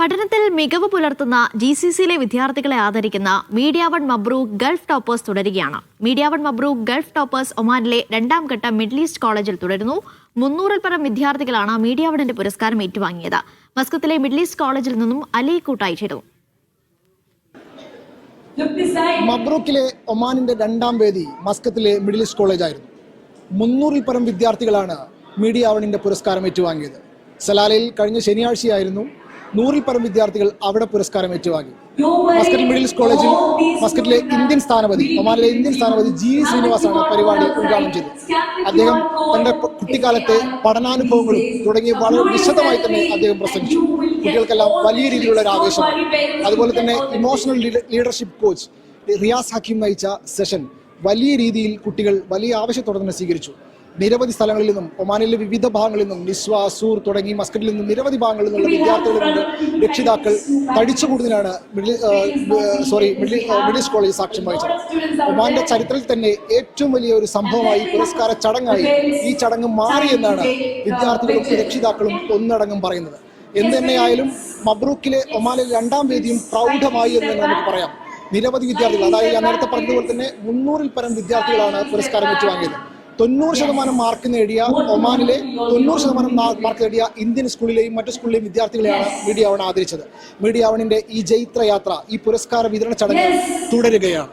പഠനത്തിൽ മികവ് പുലർത്തുന്ന ജി സി സിയിലെ വിദ്യാർത്ഥികളെ ആദരിക്കുന്ന മീഡിയ വൺ മബ്രൂക്ക് ഗൾഫ് ടോപ്പേഴ്സ് തുടരുകയാണ്. മീഡിയ വൺ മബ്രൂക്ക് ഗൾഫ് ടോപ്പേഴ്സ് ഒമാനിലെ രണ്ടാം ഘട്ട മിഡിൽ ഈസ്റ്റ് കോളേജിൽ തുടരുന്നു. മുന്നൂറിൽ പരം വിദ്യാർത്ഥികളാണ് മീഡിയ വണിന്റെ പുരസ്കാരം ഏറ്റുവാങ്ങിയത്. മസ്കത്തിലെ മിഡിൽ ഈസ്റ്റ് കോളേജിൽ നിന്നും അലി കൂട്ടായി മബ്രൂക്കിലെ ഒമാനിന്റെ രണ്ടാം വേദി മസ്കത്തിലെ മിഡിൽ ഈസ്റ്റ് കോളേജ് ആയിരുന്നു മുന്നൂറിൽ പരം വിദ്യാർത്ഥികളാണ് മീഡിയ വണിന്റെ പുരസ്കാരം ഏറ്റുവാങ്ങിയത്. സലാലയിൽ കഴിഞ്ഞ ശനിയാഴ്ചയായിരുന്നു നൂറിൽ പരം വിദ്യാർത്ഥികൾ അവിടെ പുരസ്കാരം ഏറ്റുവാങ്ങി. മസ്കറ്റ് മിഡിൽ കോളേജിൽ മസ്കറ്റിലെ ഇന്ത്യൻ സ്ഥാനപതി ഒമാനിലെ ഇന്ത്യൻ സ്ഥാനപതി ജി വി ശ്രീനിവാസാണ് പരിപാടി ഉദ്ഘാടനം ചെയ്തത്. അദ്ദേഹം തന്റെ കുട്ടിക്കാലത്തെ പഠനാനുഭവങ്ങളും തുടങ്ങി വളരെ വിശദമായി തന്നെ അദ്ദേഹം പ്രസംഗിച്ചു. കുട്ടികൾക്കെല്ലാം വലിയ രീതിയിലുള്ള ഒരു ആവേശം. അതുപോലെ തന്നെ emotional leadership coach Riyas Hakeem നയിച്ച സെഷൻ വലിയ രീതിയിൽ കുട്ടികൾ വലിയ ആവശ്യത്തോടെ തന്നെ സ്വീകരിച്ചു. നിരവധി സ്ഥലങ്ങളിൽ നിന്നും ഒമാനിലെ വിവിധ ഭാഗങ്ങളിൽ നിന്നും നിസ്വ സൂർ തുടങ്ങി മസ്കറ്റിൽ നിന്നും നിരവധി ഭാഗങ്ങളിൽ നിന്നുള്ള വിദ്യാർത്ഥികളുണ്ട് രക്ഷിതാക്കൾ തടിച്ചുകൂടുന്നതിനാണ് middle sorry middle middle college സാക്ഷ്യം വഹിച്ചത്. ഒമാന്റെ ചരിത്രത്തിൽ തന്നെ ഏറ്റവും വലിയ ഒരു സംഭവമായി പുരസ്കാര ചടങ്ങായി ഈ ചടങ്ങ് മാറിയെന്നാണ് വിദ്യാർത്ഥികളും രക്ഷിതാക്കളും ഒന്നടങ്കം പറയുന്നത്. എന്ത് തന്നെയായാലും മബ്രൂക്കിലെ ഒമാനിലെ രണ്ടാം വേദിയും പ്രൗഢമായി എന്ന് തന്നെ നമുക്ക് പറയാം. നിരവധി വിദ്യാർത്ഥികൾ അതായത് ഞാൻ നേരത്തെ പറഞ്ഞതുപോലെ തന്നെ മുന്നൂറിൽ പരം വിദ്യാർത്ഥികളാണ് പുരസ്കാരം ഏറ്റുവാങ്ങിയത്. തൊണ്ണൂറ് ശതമാനം മാർക്ക് നേടിയ ഒമാനിലെ തൊണ്ണൂറ് ശതമാനം മാർക്ക് നേടിയ ഇന്ത്യൻ സ്കൂളിലെയും മറ്റു സ്കൂളിലെയും വിദ്യാർത്ഥികളെയാണ് മീഡിയ അവൺ ആദരിച്ചത്. മീഡിയ അവണിന്റെ ഈ ജൈത്ര യാത്ര ഈ പുരസ്കാര വിതരണ ചടങ്ങ് തുടരുകയാണ്.